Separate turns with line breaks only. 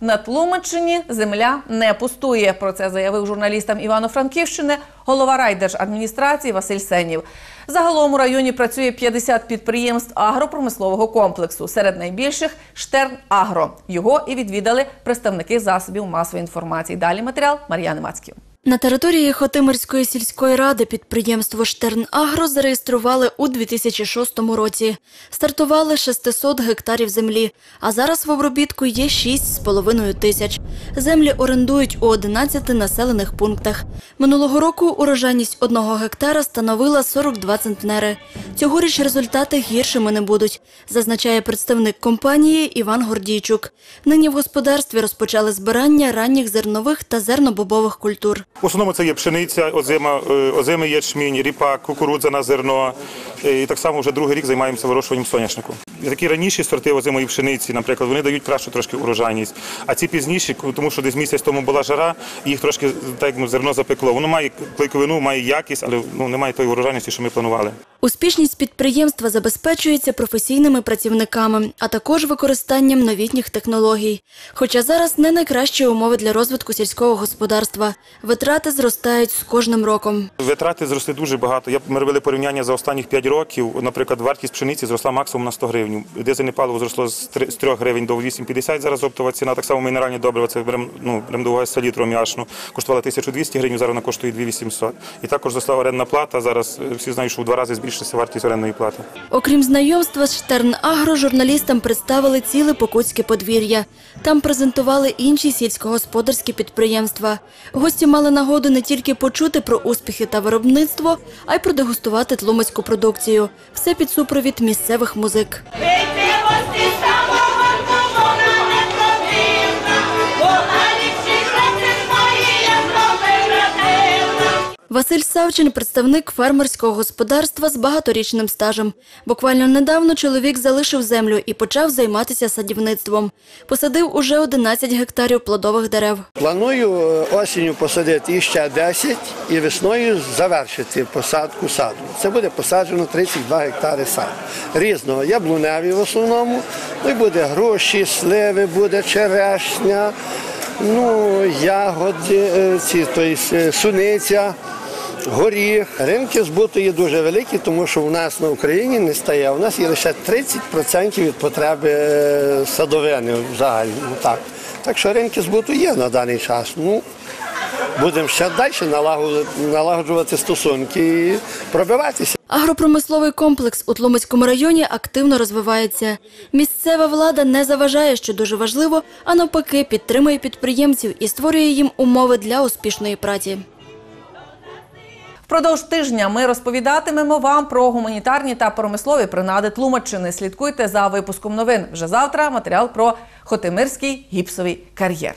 На Тлумаччині земля не пустує. Про це заявив журналістам Івано-Франківщини голова райдержадміністрації Василь Сенів. Загалом у районі працює 50 підприємств агропромислового комплексу. Серед найбільших Штерн Агро. Його і відвідали представники засобів масової інформації. Далі матеріал Мар'яни Мацьків.
На території Хотимирської сільської ради підприємство «Штернагро» зареєстрували у 2006 році. Стартували 600 гектарів землі, а зараз в обробітку є 6,5 тисяч. Землі орендують у 11 населених пунктах. Минулого року урожайність одного гектара становила 42 центнери. Цьогоріч результати гіршими не будуть, зазначає представник компанії Іван Гордійчук. Нині в господарстві розпочали збирання ранніх зернових та зернобобових культур.
В основному це є пшениця, озима, е, озимий ячмінь, ріпак, кукурудза на зерно. Е, І так само вже другий рік займаємося вирощуванням соняшнику. Такі раніші сорти озимої пшениці, наприклад, вони дають кращу трошки урожайність. А ці пізніші, тому що десь місяць тому була жара, їх трошки так як зерно запекло. Воно має клейковину, має якість, але ну, немає тої урожайності, що ми планували.
Успішність підприємства забезпечується професійними працівниками, а також використанням новітніх технологій. Хоча зараз не найкращі умови для розвитку сільського господарства. Витрати зростають з кожним роком.
Витрати зросли дуже багато. Я ми робили порівняння за останніх 5 років. Наприклад, вартість пшениці зросла максимум на 100 гривень. Дизельне паливо зросло з 3 гривень до 8,50 зараз оптова ціна. Так само мінеральні добрива, це ну, до уваги м'яшну, коштувала 1200 гривень, зараз вона коштує 2800. І також зросла орендна плата. Зараз е, всі знають, що в два рази збільшилася вартість орендної плати.
Окрім знайомства з Штернагро, журналістам представили ціле покутське подвір'я. Там презентували інші сільськогосподарські підприємства. Гості мали нагоду не тільки почути про успіхи та виробництво, а й продегустувати тлумацьку продукцію. Все під супровід місцевих музик. Василь Савчин – представник фермерського господарства з багаторічним стажем. Буквально недавно чоловік залишив землю і почав займатися садівництвом. Посадив уже 11 гектарів плодових дерев.
Планую е, осінню посадити ще 10 і весною завершити посадку саду. Це буде посаджено 32 гектари саду. Різного. Яблуневі в основному. Ну і буде груші, сливи, буде черешня, ну, ягоди, е, ці, тобто, суниця. Горіх. Ринки збуту є дуже великі, тому що в нас на Україні не стає. У нас є лише 30% від потреби е, садовини в загальному. Так. так що ринки збуту є на даний час. Ну, будемо ще далі налагоджувати стосунки і пробиватися.
Агропромисловий комплекс у Тлумацькому районі активно розвивається. Місцева влада не заважає, що дуже важливо, а навпаки підтримує підприємців і створює їм умови для успішної праці.
Впродовж тижня ми розповідатимемо вам про гуманітарні та промислові принади Тлумаччини. Слідкуйте за випуском новин. Вже завтра матеріал про Хотимирський гіпсовий кар'єр.